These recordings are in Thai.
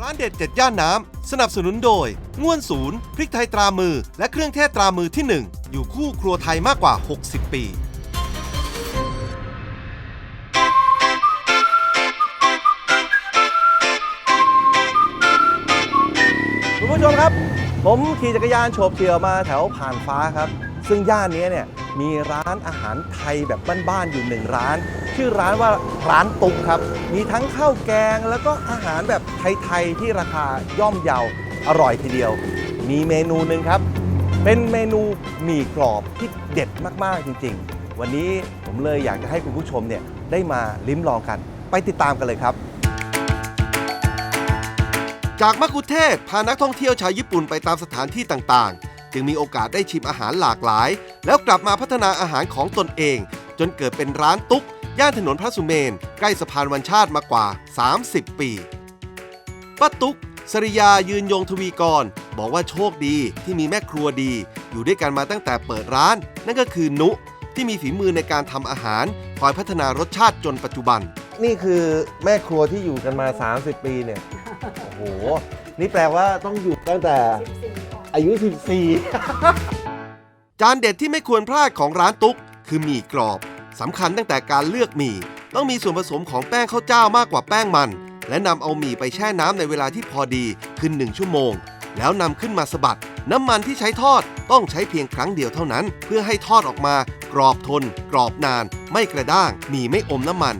ร้านเด็ดเจ็ดย่านน้ำ สนับสนุนโดย ง่วนศูนย์ พริกไทยตรามือ และเครื่องเทศตรามือที่ 1 อยู่คู่ครัวไทยมากกว่า 60 ปีคุณผู้ชมครับ ผมขี่จักรยานโฉบเฉี่ยวมาแถวผ่านฟ้าครับ ซึ่งย่านนี้เนี่ย มีร้านอาหารไทยแบบบ้านๆอยู่หนึ่งร้าน ชื่อร้านว่าร้านตุ๊กครับ มีทั้งข้าวแกงแล้วก็อาหารแบบไทยๆที่ราคาย่อมเยาอร่อยทีเดียว มีเมนูหนึ่งครับ เป็นเมนูหมี่กรอบที่เด็ดมากๆจริง ๆ วันนี้ผมเลยอยากจะให้คุณผู้ชมเนี่ยได้มาลิ้มลองกัน ไปติดตามกันเลยครับจากมักคุเทศพานักท่องเที่ยวชาวญี่ปุ่นไปตามสถานที่ต่างๆ จึงมีโอกาสได้ชิมอาหารหลากหลาย แล้วกลับมาพัฒนาอาหารของตนเอง จนเกิดเป็นร้านตุ๊ก ย่านถนนพระสุเมน ใกล้สะพานวันชาติมากว่า 30 ปีป้าตุ๊กสริยายืนยงทวีกร บอกว่าโชคดีที่มีแม่ครัวดี อยู่ด้วยกันมาตั้งแต่เปิดร้าน นั่นก็คือนุ ที่มีฝีมือในการทำอาหารคอยพัฒนารสชาติจนปัจจุบัน นี่คือแม่ครัวที่อยู่กันมา 30 ปีเนี่ย โอ้โห นี่แปลว่าต้องอยู่ตั้งแต่ อายุ 14 จานเด็ดที่ไม่ควรพลาดของร้านตุ๊ก คือหมี่กรอบสำคัญตั้งแต่การเลือกหมี่ ต้องมีส่วนผสมของแป้งข้าวเจ้ามากกว่าแป้งมัน และนำเอาหมี่ไปแช่น้ำในเวลาที่พอดีคือ1ชั่วโมง แล้วนำขึ้นมาสะบัด น้ำมันที่ใช้ทอดต้องใช้เพียงครั้งเดียวเท่านั้น เพื่อให้ทอดออกมากรอบทน กรอบนาน ไม่กระด้างหมี่ไม่อมน้ำมัน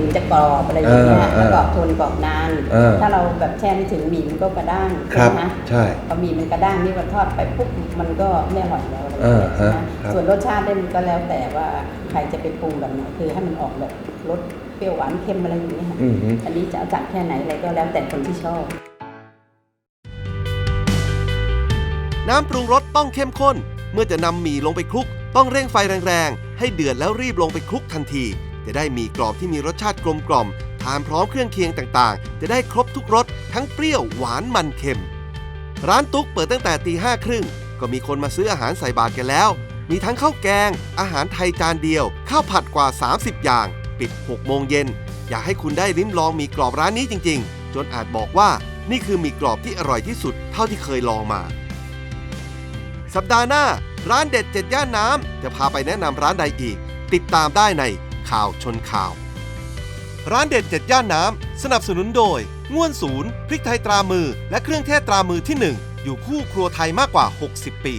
ถึงจะกรอบอะไรอย่างเงี้ยเออเออแล้วกรอบทนกรอบนาน เออ ถ้าเราแบบแช่ไม่ถึงหมี่มันก็กระด้างครับใช่ไหมใช่ พอหมี่มันกระด้างนี่มันทอดไปปุ๊บมันก็ไม่อร่อยแล้วอะไรอย่างเออเงี้ยใช่ไหมฮะครับ ส่วนรสชาติเนี่ยมันก็แล้วแต่ว่าใครจะไปปรุงแบบไหนคือให้มันออกแบบรสเปรี้ยวหวานเค็มอะไรอย่างเงี้ยค่ะอือหือ อันนี้จะเอาจัดแค่ไหนอะไรก็แล้วแต่คนที่ชอบ น้ำปรุงรสต้องเข้มข้น เมื่อจะนำหมี่ลงไปคลุก ต้องเร่งไฟแรงๆ ให้เดือดแล้วรีบลงไปคลุกทันที จะได้มีกรอบที่มีรสชาติกลมกล่อมทานพร้อมเครื่องเคียงต่างๆ จะได้ครบทุกรสทั้งเปรี้ยวหวานมันเค็ม ร้านตุ๊กเปิดตั้งแต่ตีห้าครึ่งก็มีคนมาซื้ออาหารใส่บาตรกันแล้ว มีทั้งข้าวแกง อาหารไทยจานเดียว ข้าวผัดกว่า 30 อย่าง ปิด 6 โมงเย็น อยากให้คุณได้ลิ้มลองมีกรอบร้านนี้จริง ๆ จนอาจบอกว่านี่คือมีกรอบที่อร่อยที่สุดเท่าที่เคยลองมา สัปดาห์หน้า ร้านเด็ดเจ็ดย่านน้ำจะพาไปแนะนำร้านใดอีก ติดตามได้ใน ข่าวชนข่าว ร้านเด็ดเจ็ดย่านน้ำ สนับสนุนโดย ง่วนศูนย์ พริกไทยตรามือ และเครื่องเทศตรามือที่ 1 อยู่คู่ครัวไทยมากกว่า 60 ปี